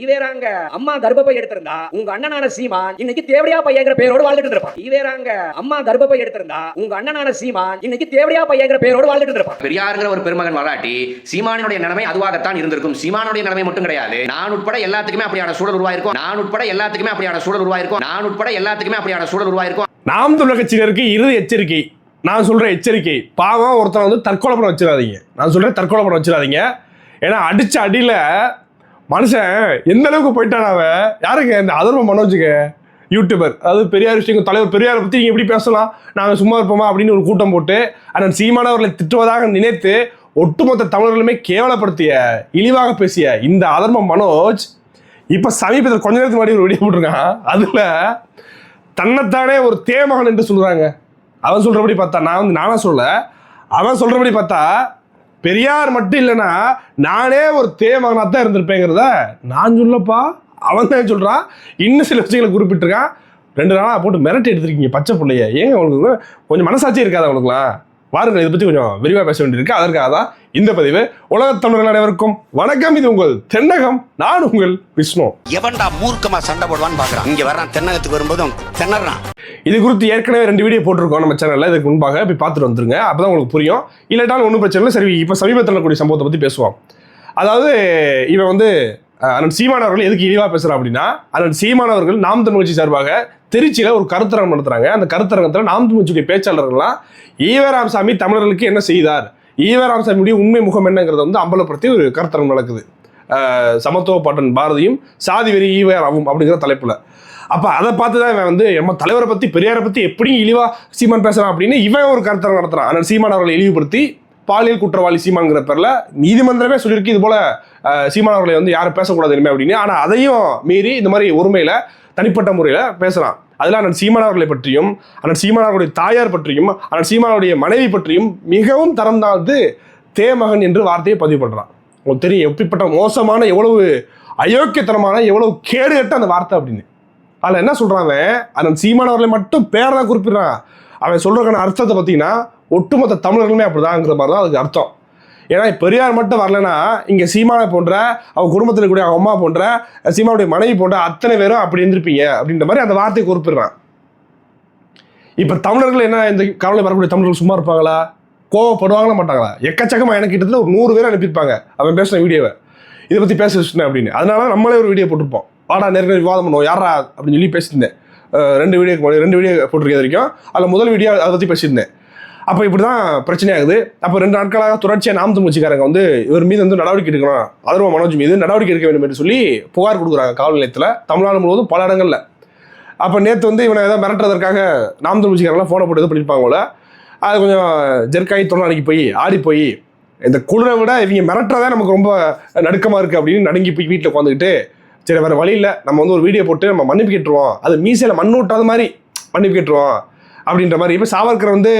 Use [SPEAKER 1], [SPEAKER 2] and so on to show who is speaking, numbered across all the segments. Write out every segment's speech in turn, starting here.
[SPEAKER 1] ஈவேராங்க அம்மா கர்ப்பப்பை எடுத்திருந்தா உங்க அண்ணனான சீமான் இன்னைக்கு தேவடியா பையங்கிற பேரோடு வாழ்ந்துட்டு இருப்பான் ஈவேராங்க அம்மா கர்ப்பப்பை எடுத்திருந்தா உங்க அண்ணனான சீமான் இன்னைக்கு தேவடியா பையங்கிற பேரோடு வாழ்ந்துட்டு இருப்பான்
[SPEAKER 2] பெரியாருங்கிற ஒரு பெருமகன் வராட்டி சீமானுடைய நிலைமை அதுவாகத்தான் இருந்திருக்கும். சீமானுடைய நிலைமை மட்டும் கிடையாது. நான் உட்பட எல்லாத்துக்குமே அப்படியான சூழல் உருவாயிருக்கும். நான் உட்பட எல்லாத்துக்குமே அப்படியான சூழல் உருவாயிருக்கும். நான் உட்பட எல்லாத்துக்குமே அப்படியான சூழல் உருவாயிருக்கும்.
[SPEAKER 3] நாம் தமிழர் கட்சியினருக்கு இறுதி எச்சரிக்கை. நான் சொல்ற எச்சரிக்கை. பாவம் ஒருத்தன் வந்து தற்கொலை பண்ண வச்சிடாதீங்க. நான் சொல்றேன் தற்கொலை பண்ண வச்சிடாதீங்க. ஏன்னா அடிச்ச அடியில மனுஷன் எந்த அளவுக்கு போயிட்டான் அவன்? யாருங்க இந்த அதர்ம மனோஜுக்கு. யூடியூபர் அதாவது பெரியார் விஷயம் தலைவர் பெரியாரை பற்றி நீங்கள் எப்படி பேசலாம்? நாங்கள் சும்மா இருப்போமா? அப்படின்னு ஒரு கூட்டம் போட்டு அண்ணன் சீமானவர்களை திட்டுவதாக நினைத்து ஒட்டுமொத்த தமிழர்களுமே கேவலப்படுத்திய இழிவாக பேசிய இந்த அதர்ம மனோஜ் இப்போ சமீபத்தில் கொஞ்ச நேரத்துக்கு முன்னாடி ஒரு வீடியோ போட்டிருக்கான். அதில் தன்னைத்தானே ஒரு தேமகன் என்று சொல்கிறாங்க அவன் சொல்கிறபடி பார்த்தா நான் வந்து நானும் சொல்ல அவன் சொல்கிறபடி பார்த்தா பெரியார் மட்டும் இல்லைன்னா நானே ஒரு தேமகனா தான் இருந்திருப்பேங்கிறத நான் சொல்லப்பா. அவன் தான் சொல்கிறான் இன்னும் சில விஷயங்களை குறிப்பிட்டிருக்கான். ரெண்டு நாளாக போட்டு மிரட்டி எடுத்துருக்கீங்க பச்சை பிள்ளைய. ஏங்க அவங்களுக்கு கொஞ்சம் மனசாட்சி இருக்காது அவங்களுக்குலாம் வாருங்கள் இதை பற்றி கொஞ்சம் விரிவாக பேச வேண்டியிருக்கு. அதற்காக தான் இந்த பதிவு உலகத் தமிழர்கள் அனைவருக்கும் வணக்கம். இது உங்கள் தென்னகம் நான் உங்கள் விஷ்ணு.
[SPEAKER 4] எவன்டா மூர்க்கமா சண்டை போடுவான்னு பாக்குறான். இங்க வர்றான் தென்னகத்துக்கு வரும்போதும் திணறான்.
[SPEAKER 3] இது குறித்து ஏற்கனவே ரெண்டு வீடியோ போட்டிருக்கோம் நம்ம சேனல்ல இதுக்கு முன்பாக போய் பார்த்துட்டு வந்துருங்க. அப்பதான் உங்களுக்கு புரியும். இல்லாட்டாலும் ஒன்றும் பிரச்சனை இல்லை. சரி இப்போ சமீபத்தில் நடக்கக்கூடிய சம்பவத்தை பற்றி பேசுவோம். அதாவது இவன் வந்து அண்ணன் சீமான் அவர்கள் எதுக்கு இழிவாக பேசுகிறான் அப்படின்னா அண்ணன் சீமான் அவர்கள் நாம் தமிழ் கட்சி சார்பாக திருச்சியில் ஒரு கருத்தரங்கம் நடத்துறாங்க. அந்த கருத்தரங்கத்தில் நாம் தமிழ் கட்சியுடைய பேச்சாளர்கள்லாம் ஈவராமசாமி தமிழர்களுக்கு என்ன செய்தார்? ஈவராமசாமியுடைய உண்மை முகம் என்னங்கிறத வந்து அம்பலப்படுத்தி ஒரு கருத்தரங்கம் நடக்குது. சமத்துவ பாட்டன் பாரதியும் சாதி வெறி ஈவராவும் அப்படிங்கிற தலைப்பில். அப்போ அதை பார்த்து தான் இவன் வந்து நம்ம தலைவரை பற்றி பெரியாரை பற்றி எப்படியும் இழிவாக சீமான் பேசுகிறான் அப்படின்னு இவன் ஒரு கருத்தரங்கம் நடத்துறான். ஆனால் சீமான் அவர்களை இழிவுபடுத்தி பாலியல் குற்றவாளி சீமாங்கிற பேரில் நீதிமன்றமே சொல்லியிருக்கு இது போல சீமான் அவர்களை வந்து யாரும் பேசக்கூடாது இனிமே அப்படின்னு. ஆனால் அதையும் மீறி இந்த மாதிரி ஒருமையில் தனிப்பட்ட முறையில் பேசுகிறான் அதில் அண்ணன் சீமான் அவர்களை பற்றியும் அண்ணன் சீமான் அவர்களுடைய தாயார் பற்றியும் அண்ணன் சீமானுடைய மனைவி பற்றியும் மிகவும் தரம் தாழ்ந்து தேமகன் என்று வார்த்தையை பதிவு பண்ணுறான் உங்களுக்கு தெரியும் எப்படிப்பட்ட மோசமான எவ்வளவு அயோக்கியத்தனமான எவ்வளவு கேடு கட்ட அந்த வார்த்தை அப்படின்னு. அதில் என்ன சொல்கிறான் அண்ணன் சீமான் அவர்களை மட்டும் பேரை தான் குறிப்பிடுறான். அவன் சொல்கிறக்கான அர்த்தத்தை பார்த்தீங்கன்னா ஒட்டுமொத்த தமிழர்களுமே அப்படிதாங்கிற மாதிரி தான் அதுக்கு அர்த்தம். ஏன்னா பெரியார் மட்டும் வரலன்னா இங்கே சீமானை போன்ற அவன் குடும்பத்தில் இருக்கக்கூடிய அவங்க அம்மா போன்ற சீமானுடைய மனைவி போன்ற அத்தனை பேரும் அப்படி இருந்திருப்பீங்க அப்படின்ற மாதிரி அந்த வார்த்தையை குறிப்பிடுறான். இப்போ தமிழர்கள் என்ன இந்த கவலை வரக்கூடிய தமிழர்கள் சும்மா இருப்பாங்களா? கோவப்படுவாங்களா மாட்டாங்களா? எக்கச்சக்கமா எனக்கு கிட்டத்தட்ட ஒரு நூறு பேர் அனுப்பியிருப்பாங்க அவன் பேசின வீடியோவை. இதை பற்றி பேச வச்சுட்டேன் அப்படின்னு. அதனால நம்மளே ஒரு வீடியோ போட்டிருப்போம். வாடா நேரடியாக விவாதம் பண்ணுவோம் யாரா அப்படின்னு சொல்லி பேசியிருந்தேன். ரெண்டு வீடியோக்கு ரெண்டு வீடியோ போட்டிருக்கேன் வரைக்கும். அதில் முதல் வீடியோ அதை பற்றி பேசியிருந்தேன். அப்போ இப்படி தான் பிரச்சனையாகுது. அப்போ ரெண்டு நாட்களாக தொடர்ச்சியாக நாம் தமிழ்ச்சிக்காரங்க வந்து இவர் மீது வந்து நடவடிக்கை எடுக்கணும். அதர்வ மனோஜ் மீது நடவடிக்கை எடுக்க வேண்டும் என்று சொல்லி புகார் கொடுக்குறாங்க காவல் நிலையத்தில். தமிழ்நாடு முழுவதும் பல இடங்களில். அப்போ நேற்று வந்து இவனை ஏதாவது மிரட்டுறதற்காக நாம் தமிழ்ச்சிக்காரங்களாம் ஃபோனை போட்டு எதுவும் பண்ணியிருப்பாங்க போல அது கொஞ்சம் ஜெர்க்காயி தொழிலாளிக்கு போய் ஆடி போய் இந்த குளிரை விட இவங்க மிரட்டுறதே நமக்கு ரொம்ப நடுக்கமாக இருக்குது அப்படின்னு நடுங்கி போய் வீட்டில் உட்காந்துக்கிட்டு சரி வேறு வழி இல்லை. நம்ம வந்து ஒரு வீடியோ போட்டு நம்ம மன்னிப்பு கேட்டுருவோம். அது மீசையில் மண் விட்டாத மாதிரி மன்னிப்பு கேட்டுருவோம். அப்படின்ற மாதிரி. இப்போ சாவர்கர் வந்து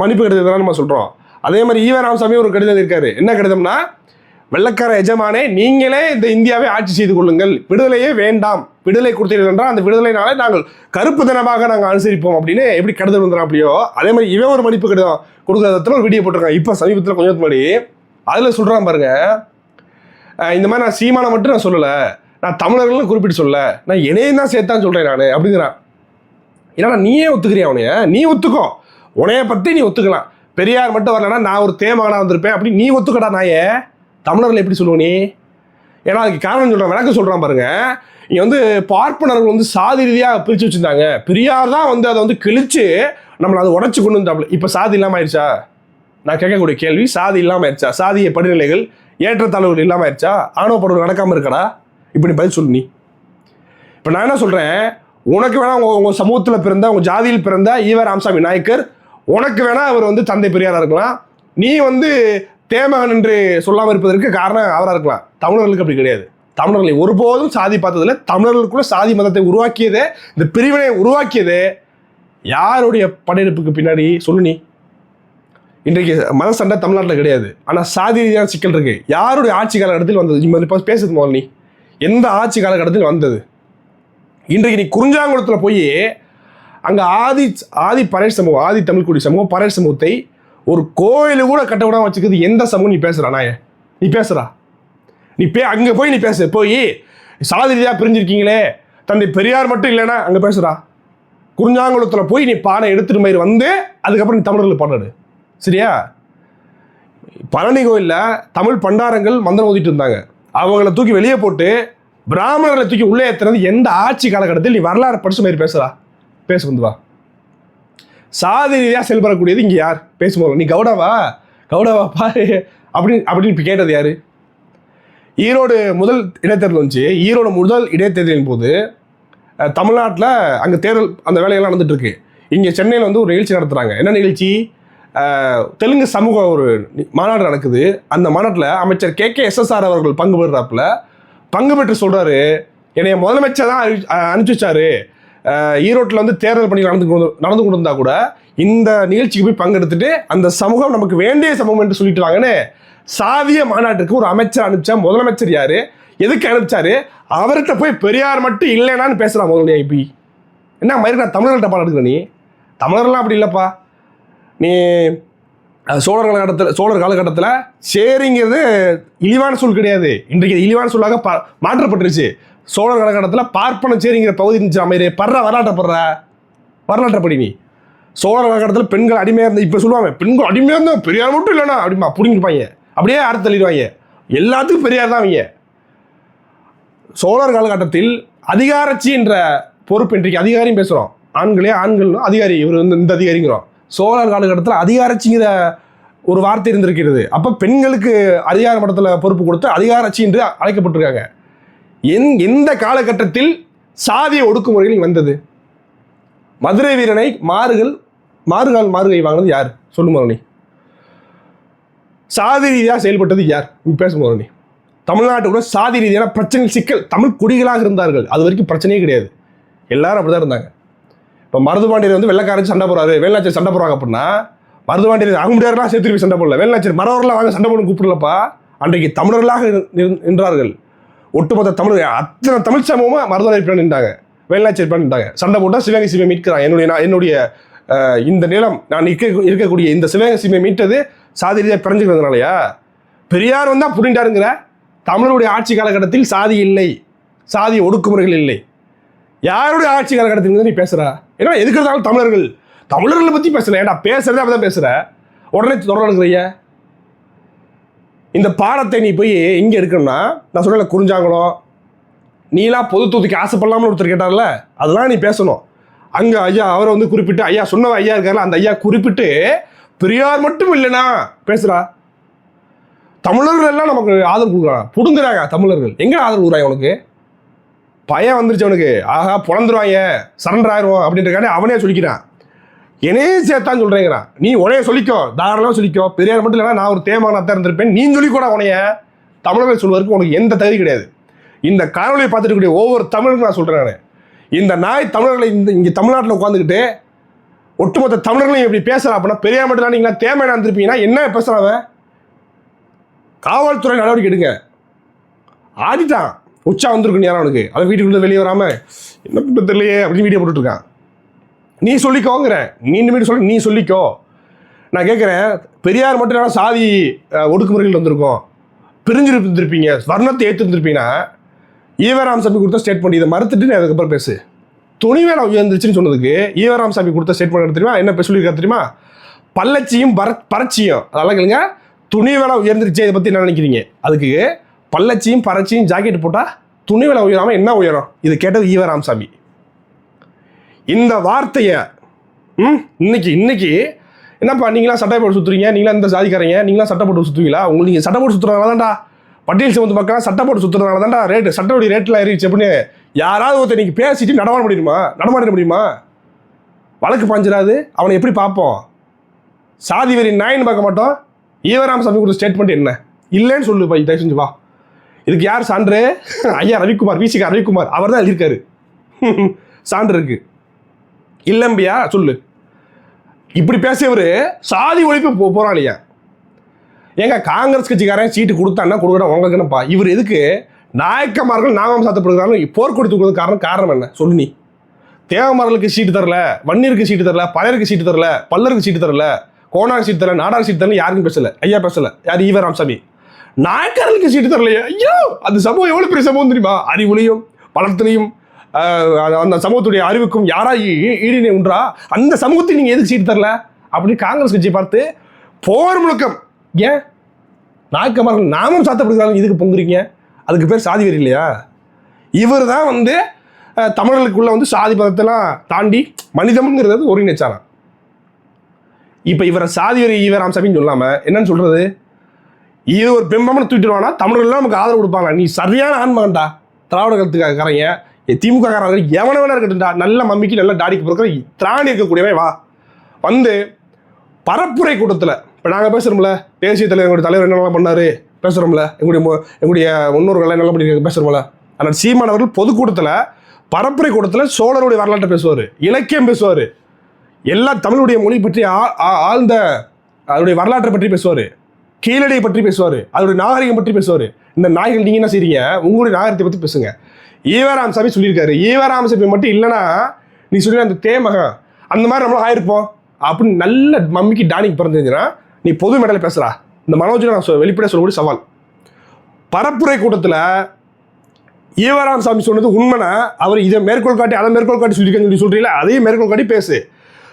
[SPEAKER 3] மன்னிப்பு கடிதம் நம்ம சொல்கிறோம் அதே மாதிரி ஈவ ராமசாமி ஒரு கடிதம் இருக்காரு என்ன கடிதம்னா வெள்ளக்கார எஜமானே நீங்களே இந்த இந்தியாவை ஆட்சி செய்து கொள்ளுங்கள். விடுதலையே வேண்டாம். விடுதலை கொடுத்தீர்கள் என்றால் அந்த விடுதலைனாலே நாங்கள் கருப்பு தினமாக நாங்கள் அனுசரிப்போம் அப்படின்னு எப்படி கடிதம் வந்துடும் அப்படியோ அதே மாதிரி இவன் ஒரு மன்னிப்பு கடிதம் கொடுக்குறதுல ஒரு வீடியோ போட்டிருக்கான். இப்போ சமீபத்தில் கொஞ்சம் முன்னாடி அதில் சொல்கிறான் பாருங்க. இந்த மாதிரி நான் சீமானை மட்டும் நான் சொல்லலை. நான் தமிழர்களும் குறிப்பிட்டு சொல்லலை. நான் என்னையும் தான் சேர்த்தான் சொல்கிறேன் நான் அப்படிங்கிறான். ஏன்னா நீயே ஒத்துக்கிறியா உனைய நீ ஒத்துக்கோ. உனைய பற்றி நீ ஒத்துக்கலாம். பெரியார் மட்டும் வரலன்னா நான் ஒரு தேமகனாக வந்திருப்பேன். அப்படி நீ ஒத்துக்கடா நாயே. தமிழர்கள் எப்படி சொல்லுவோம் நீ? ஏன்னா அதுக்கு காரணம் சொல்கிறேன் விளக்கம் சொல்கிறான் பாருங்க. இங்கே வந்து பார்ப்பனர்கள் வந்து சாதி ரீதியாக பிரித்து வச்சுருந்தாங்க. பெரியார் தான் வந்து அதை வந்து கிழிச்சு நம்மளை அதை உடச்சி கொண்டு வந்தாப்புல. இப்போ சாதி இல்லாமல் ஆயிடுச்சா நான் கேட்கக்கூடிய கேள்வி சாதி இல்லாமல் ஆயிடுச்சா சாதிய படிநிலைகள் ஏற்றத்தாழ்வுகள் இல்லாமல் ஆயிடுச்சா ஆணவ படுகொலை நடக்காமல் இருக்கடா? இப்படி பதில் சொல்லு நீ. இப்போ நான் என்ன சொல்கிறேன் உனக்கு வேணா உங்க உங்க சமூகத்தில் பிறந்த உங்க ஜாதியில் பிறந்த ஈவ ராமசாமி நாயக்கர் உனக்கு வேணா அவர் வந்து தந்தை பெரியாரா இருக்கலாம். நீ வந்து தேமகன் என்று சொல்லாமல் இருப்பதற்கு காரணம் அவராக இருக்கலாம். தமிழர்களுக்கு அப்படி கிடையாது. தமிழர்களை ஒருபோதும் சாதி பார்த்ததில்ல. தமிழர்களுக்குள்ள சாதி மதத்தை உருவாக்கியதே இந்த பிரிவினை உருவாக்கியதே யாருடைய படையெடுப்புக்கு பின்னாடி? சொல்லு நீ. இன்றைக்கு மத சண்டை தமிழ்நாட்டில் கிடையாது. ஆனால் சாதி ரீதியான சிக்கல் இருக்கு. யாருடைய ஆட்சி காலகட்டத்தில் வந்தது? இப்போ பேசுது முதல் நீ. எந்த ஆட்சி காலகட்டத்தில் வந்தது? இன்றைக்கு நீ குறிஞ்சாங்குளத்தில் போய் அங்கே ஆதி ஆதி பரேஷ் சமூகம் ஆதி தமிழ்குடி சமூகம் பரேஷ் சமூகத்தை ஒரு கோயிலு கூட கட்ட விடாம வச்சுக்கிறது எந்த சமூகம் நீ பேசுகிறா நாயே? நீ பேசுகிறா நீ பே அங்கே போய் நீ பேசு. போய் சாதிரியாக பிரிஞ்சிருக்கீங்களே. தந்தை பெரியார் மட்டும் இல்லைன்னா அங்கே பேசுகிறா குறிஞ்சாங்குளத்தில் போய் நீ பானை எடுத்துட்டு மாதிரி வந்து அதுக்கப்புறம் நீ தமிழர்கள் பாடாடு சரியா? பழனி கோயிலில் தமிழ் பண்டாரங்கள் மந்திரம் ஓதிட்டு இருந்தாங்க. அவங்கள தூக்கி வெளியே போட்டு பிராமணர்களை தூக்கி உள்ளே ஏற்றுறது எந்த ஆட்சி காலகட்டத்தில் நீ வரலாறு படிச்ச மாதிரி பேசுறா? பேச வந்து வா. சாதி ரீதியாக செயல்படக்கூடியது இங்கே யார்? பேசும்போது நீ கவுடாவா கவுடாவா பாரு. அப்படின்னு அப்படின்னு இப்போ கேட்டது யாரு? ஈரோடு முதல் இடைத்தேர்தல் வந்துச்சு. ஈரோடு முதல் இடைத்தேர்தலின் போது தமிழ்நாட்டில் அங்கே தேர்தல் அந்த வேலையெல்லாம் நடந்துட்டு இருக்கு இங்கே சென்னையில் வந்து ஒரு நிகழ்ச்சி நடத்துகிறாங்க என்ன நிகழ்ச்சி? தெலுங்கு சமூக ஒரு மாநாடு நடக்குது. அந்த மாநாட்டில் அமைச்சர் கே கே எஸ்எஸ்ஆர் அவர்கள் பங்கு பெறுறாப்புல பங்கு பெற்று சொல்கிறாரு என்னைய முதலமைச்சர் தான் அறிவி- அனுப்பிச்சு வச்சாரு ஈரோட்டில் வந்து தேர்தல் பணி நடந்து கொண்டு நடந்து கொண்டு இருந்தா கூட இந்த நிகழ்ச்சிக்கு போய் பங்கெடுத்துட்டு அந்த சமூகம் நமக்கு வேண்டிய சமூகம் என்று சொல்லிட்டு வாங்கன்னு சாதிய மாநாட்டுக்கு ஒரு அமைச்சர் அனுப்பிச்சா முதலமைச்சர் யார்? எதுக்கு அனுப்பிச்சாரு? அவர்கிட்ட போய் பெரியார் மட்டும் இல்லைனான்னு பேசுகிறான் முதல்ல இப்படி என்ன மாதிரி நான் தமிழர்கள்ட்ட பாடம் எடுக்கிற நீ? தமிழர்லாம் அப்படி இல்லைப்பா. நீ சோழர் காலகட்டத்தில் சோழர் காலகட்டத்தில் சேரிங்கிறது இழிவான சொல் கிடையாது. இன்றைக்கு இழிவான சொல்லாக ப மாற்றப்பட்டுருச்சு. சோழர் காலகட்டத்தில் பார்ப்பன சேரிங்கிற பகுதி இருந்துச்சு அமைதி படுற வரலாற்றை படுற வரலாற்றை படி நீ. சோழர் காலகட்டத்தில் பெண்கள் அடிமையாக இருந்தால் இப்போ சொல்லுவாங்க பெண்கள் அடிமையாக இருந்தால் பெரியார் மட்டும் இல்லைனா அப்படிமா பிடிங்கிருப்பாங்க அப்படியே அறுத்து தள்ளிடுவாங்க. எல்லாத்துக்கும் பெரியார் தான் அவங்க. சோழர் காலகட்டத்தில் அதிகாரச்சி என்ற பொறுப்பு இன்றைக்கு அதிகாரியும் பேசுகிறோம் ஆண்களே ஆண்கள் அதிகாரி இவர் வந்து இந்த அதிகாரிங்கிறோம். சோழர் காலகட்டத்தில் அதிகாரச்சிங்கிற ஒரு வார்த்தை இருந்திருக்கிறது. அப்போ பெண்களுக்கு அதிகார மட்டத்தில் பொறுப்பு கொடுத்து அதிகாரச்சி என்று அழைக்கப்பட்டிருக்காங்க. எந் எந்த காலகட்டத்தில் சாதிய ஒடுக்குமுறைகள் வந்தது? மதுரை வீரனை மாறுகள் மாறுகால் மாறுகை வாங்கினது யார்? சொல்லு மரணி சாதி ரீதியாக செயல்பட்டது யார்? பேசும் மரணி நீ தமிழ்நாட்டுக்குள்ள சாதி ரீதியான பிரச்சனை சிக்கல் தமிழ் குடிகளாக இருந்தார்கள். அது வரைக்கும் பிரச்சனையே கிடையாது. எல்லாரும் அப்படிதான் இருந்தாங்க. இப்போ மருதுபாண்டியர் வந்து வெள்ளக்காரன் சண்டை போடுறாரு வேலுநாச்சர் சண்டை போடுறாங்க அப்படின்னா மருதுபாண்டியர் அகமுடியாரெலாம் சேர்த்து போய் சண்டை போடல. வேலுநாச்சர் மறவரெல்லாம் வாங்க சண்டை போடணும் கூப்பிடலப்பா. அன்றைக்கு தமிழர்களாக நின்- நின்றார்கள். ஒட்டுமொத்த தமிழ் அத்தனை தமிழ் சமூகமாக மருதுபாண்டியர் நின்றாங்க. வேலுநாச்சர் பின்னாடி நின்றாங்க. சண்டை போட்டால் சிவகங்கை சிவை மீட்கிறான் என்னுடைய நான் என்னுடைய இந்த நிலம் நான் இருக்க இருக்கக்கூடிய இந்த சிவகங்கை சிவை மீட்டது சாதி ரீதியாக பிறஞ்சுக்கிறதுனாலயா? பெரியார் வந்தால் புரிண்டாருங்கிற தமிழருடைய ஆட்சி காலகட்டத்தில் சாதி இல்லை. சாதி ஒடுக்குமுறைகள் இல்லை. யாருடைய ஆட்சி காலகட்டத்தில் இருந்து நீ பேசுற? ஏன்னா எதுக்கு இருந்தாலும் தமிழர்கள். தமிழர்களை பத்தி பேசல ஏன்டா பேசுறதே அப்பதான் பேசுற. உடனே தொடர்ந்துக்கிறிய இந்த பாடத்தை நீ போய் இங்க இருக்கணும்னா நான் சொன்ன குறிஞ்சாங்குளம். நீலாம் பொது தொகுதிக்கு ஆசைப்படலாம்னு ஒருத்தர் கேட்டார்ல அதெல்லாம் நீ பேசணும். அங்க ஐயா அவரை வந்து குறிப்பிட்டு ஐயா சொன்னவ ஐயா இருக்கார்ல அந்த ஐயா குறிப்பிட்டு பெரியார் மட்டும் இல்லைனா பேசுறா. தமிழர்கள் எல்லாம் நமக்கு ஆதரவு கொடுக்குறாங்க. புடுங்குறாங்க தமிழர்கள். எங்க ஆதரவு கொடுக்குறாங்க உனக்கு? பயம் வந்துருச்சு அவனுக்கு. ஆஹா புலந்துருவாங்க சரண்டர் ஆயிடுவோம் அப்படின்றக்காண்டி அவனே சொல்லிக்கிறான். என்னையே சேர்த்தான் சொல்கிறேங்கிறான் நீ உனைய சொல்லிக்கோ தாராளமாக சொல்லிக்கோ. பெரியார் மட்டும் இல்லைனா நான் ஒரு தேமான தான் இருந்திருப்பேன். நீ சொல்லிக்கூட உனைய. தமிழர்கள் சொல்வதற்கு உனக்கு எந்த தகுதி கிடையாது. இந்த காணொலியை பார்த்துட்டுக்கூடிய ஒவ்வொரு தமிழருக்கும் நான் சொல்கிறேன் நான். இந்த நாய் தமிழர்களை இந்த இங்கே தமிழ்நாட்டில் உட்காந்துக்கிட்டு ஒட்டுமொத்த தமிழர்களையும் இப்படி பேசுகிறா அப்படின்னா பெரியார் மட்டும் நீங்களா தேமையான இருந்திருப்பீங்கன்னா என்ன பேசுகிறாவன் காவல்துறை நடவடிக்கை எடுங்க. ஆடிட்டான். உச்சா வந்திருக்கு நேரம் அவனுக்கு. அவன் வீட்டுக்குள்ளே வெளியே வராம என்ன பண்ணுறது தெரியலையே அப்படின்னு வீடியோ போட்டுருக்கான் நீ சொல்லிக்கோங்கிறேன் மீண்டும் மீண்டும் சொல்லி நீ சொல்லிக்கோ. நான் கேட்குறேன் பெரியார் மட்டும் இல்லைனா சாதி ஒடுக்குமுறைகள் வந்திருக்கோம். பிரிஞ்சிருந்திருப்பீங்க. வர்ணத்தை ஏற்றிருந்திருப்பீங்கன்னா ஈவராம் சாமி கொடுத்த ஸ்டேட்மெண்ட் இதை மறுத்துட்டு நீ அதுக்கப்புறம் பேசு. துணிவேலை உயர்ந்துருச்சுன்னு சொன்னதுக்கு ஈவராம் சாமி கொடுத்த ஸ்டேட்மெண்ட் தெரியுமா? என்ன சொல்லியிருக்காரு தெரியுமா? பள்ளச்சியும் பர பரட்சியும் அதெல்லாம் கேளுங்க. துணி வேலை உயர்ந்துருச்சு இதை பற்றி என்ன நினைக்கிறீங்க? அதுக்கு பல்லச்சியும் பறச்சியும் ஜாக்கெட் போட்டால் துணி விலை உயராமல் என்ன உயரும்? இது கேட்டது ஈவ ராமசாமி. இந்த வார்த்தையை ம் இன்னைக்கு இன்னைக்கு என்னப்பா நீங்களாம் சட்டை போட்டு சுற்றுறீங்க நீங்களாம் இந்த சாதிக்காரங்க நீங்களாம் சட்டை போட்டு சுற்றுவீங்களா உங்களுக்கு நீங்கள் சட்டை போட்டு சுற்றுறதுனால தான்டா பட்டியல் சிவந்து மக்களாக சட்டை போட்டு சுற்றுறதுனால தான்டா ரேட்டு சட்டோடைய ரேட்டில் ஏறிச்சு அப்படின்னு யாராவது ஒருத்தர் நீங்கள் பேசிட்டு நடமாட முடியுமா? நடமாட முடியுமா? வழக்கு பாஞ்சிடாது. அவனை எப்படி பார்ப்போம்? சாதி வெறி நாயின்னு பார்க்க மாட்டோம். ஈவராமசாமி கொடுத்த ஸ்டேட்மெண்ட் என்ன? இல்லைன்னு சொல்லு பை தயவு செஞ்சு வா. இதுக்கு யார் சான்று? ஐயா ரவிக்குமார் விசிகா ரவிக்குமார். அவர் தான் எழுதியிருக்காரு. சான்று இருக்கு. இல்லம்பியா சொல்லு. இப்படி பேசியவர் சாதி ஒழிப்பு போ போராளியா ஏங்க காங்கிரஸ் கட்சிக்காரன் சீட்டு கொடுத்தான்னா கொடுக்கணும் உங்களுக்கு என்னப்பா இவர் எதுக்கு நாயக்கமார்கள் நாமம் சாத்தப்படுகிறாங்க போர்க்கொடி தூக்குறது காரணம் காரணம் என்ன? சொல்லு நீ. தேவமரலுக்கு சீட்டு தரல வன்னியருக்கு சீட்டு தரல பழையருக்கு சீட்டு தரல பல்லருக்கு சீட்டு தரல கோனார் சீட்டு தரல நாடார் சீட்டு தரல யாருக்கும் பேசல. ஐயா பேசல. யார்? ஈவ ராமசாமி. நாயக்கர்களுக்கு சீட்டு தரலையே. ஐயோ அந்த சமூகம் எவ்வளோ பெரிய சமூகம் தெரியுமா? அறிவுலையும் பலத்திலையும் அந்த சமூகத்துடைய அறிவுக்கும் யாரா ஈடினை உண்டா அந்த சமூகத்துக்கு நீங்கள் எதுக்கு சீட்டு தரல? அப்படின்னு காங்கிரஸ் கட்சியை பார்த்து போர் முழுக்கம். ஏன்? நாயக்கமார்கள் நாமும் சாத்தப்படுகிறாங்க இதுக்கு பொங்குறீங்க? அதுக்கு பேர் சாதி வெறி இல்லையா? இவர் தான் வந்து தமிழர்களுக்குள்ள வந்து சாதி பதத்தெல்லாம் தாண்டி மனிதம்ங்கிறது ஒருங்கிணைச்சாராம். இப்போ இவரை சாதி வெறி ஈவராம் சபின்னு சொல்லாமல் என்னன்னு சொல்கிறது இது ஒரு பிம்பம்னு தூக்கிடுவானா? தமிழர்கள் நமக்கு ஆதரவு கொடுப்பாங்க. நீ சரியான ஆன்மகன்டா திராவிட கருத்துக்காரங்க திமுக காரங்க எவன வேணா இருக்கட்டும்டா. நல்ல மம்மிக்கு நல்ல டாடிக்கு பிறக்கிற திராணி இருக்கக்கூடியவன் வா. வந்து பரப்புரை கூட்டத்தில் இப்போ நாங்கள் பேசுகிறோம்ல தேசிய தலைவர் எங்களுடைய தலைவர் என்னெல்லாம் பண்ணார்? பேசுகிறோம்ல எங்களுடைய எங்களுடைய முன்னோர்கள் என்னெல்லாம் பண்ணியிருக்காங்க பேசுகிறோம்ல ஆனால் சீமான் அவர்கள் பொதுக்கூட்டத்தில் பரப்புரை கூட்டத்தில் சோழருடைய வரலாற்றை பேசுவார். இலக்கியம் பேசுவார். எல்லா தமிழுடைய மொழி பற்றி ஆ- ஆழ்ந்த அதனுடைய வரலாற்றை பற்றி பேசுவார். கீழடியை பற்றி பேசுவார். அதோடைய நாகரிகம் பற்றி பேசுவார். இந்த நாய்கள் நீங்கள் என்ன செய்றீங்க? உங்களுடைய நாகரிகத்தை பற்றி பேசுங்க. ஈவராம் சாமி சொல்லியிருக்காரு. ஈவராம் சாமி மட்டும் இல்லைன்னா நீ சொல்லி அந்த தேமகம் அந்த மாதிரி நம்மளும் ஆயிருப்போம் அப்படின்னு நல்ல மம்மிக்கு டானிங் பிறந்துருந்துச்சுன்னா நீ பொது மேடையில் பேசுகிறா இந்த மனோஜனை நான் சொ- வெளிப்படையா சொல்லக்கூடிய சவால். பரப்புரை கூட்டத்தில் ஈவராம் சாமி சொன்னது உண்மைனா அவர் இதை மேற்கோள் காட்டி அதை மேற்கோள் காட்டி சொல்லியிருக்கேன்னு சொல்லி சொல்கிறீங்களா அதையும் மேற்கோள் காட்டி பேசு.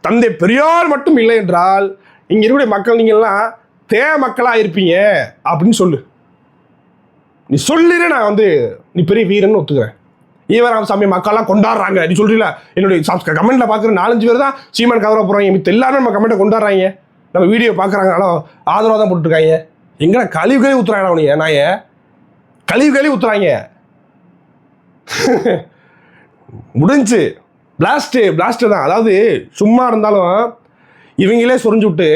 [SPEAKER 3] தந்தை பெரியார் மட்டும் இல்லை என்றால் இங்கே இருக்கக்கூடிய மக்கள் நீங்கள்லாம் தே மக்களா இருப்பீங்க அப்படின்னு சொல்லு. நீ சொல்லிடு நான் வந்து நீ பெரிய வீரன் ஒத்துக்கிறேன். ஈவராம் சாமி மக்கள்லாம் கொண்டாடுறாங்க. நீ சொல்றீல என்னுடைய கமெண்ட்ல பாக்குற நாலஞ்சு பேர் தான் சீமான் கவர போறாங்க மித்த எல்லாரும் நம்ம கமெண்ட்டை கொண்டாடுறாங்க. நம்ம வீடியோ பாக்குறாங்க ஆனால் ஆதரவாக தான் போட்டுருக்காங்க எங்கடா கழிவு கழிவு ஊத்துறாங்க அவனைய கழிவு கழிவு ஊற்றுறாங்க முடிஞ்சு. பிளாஸ்ட்டு பிளாஸ்ட்டு தான். அதாவது சும்மா இருந்தாலும் இவங்களே சொரிஞ்சு விட்டு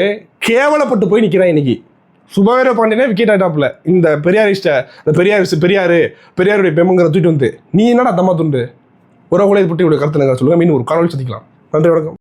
[SPEAKER 3] கேவலப்பட்டு போய் நிற்கிறான் இன்னைக்கு. சுபவீர பாண்டியனே விக்கெட் ஆயிட்டாப்புல. இந்த பெரியாரிஸ்ட இந்த பெரியார் பெரியாரு பெரியாருடைய பெம்முங்கிற தூக்கிட்டு வந்து நீ என்னடா தம்மா துண்டு? உறவுகளை பற்றி உடைய கருத்து சொல்லுங்க. மீன் ஒரு காணொலி சந்திக்கலாம். நன்றி வணக்கம்.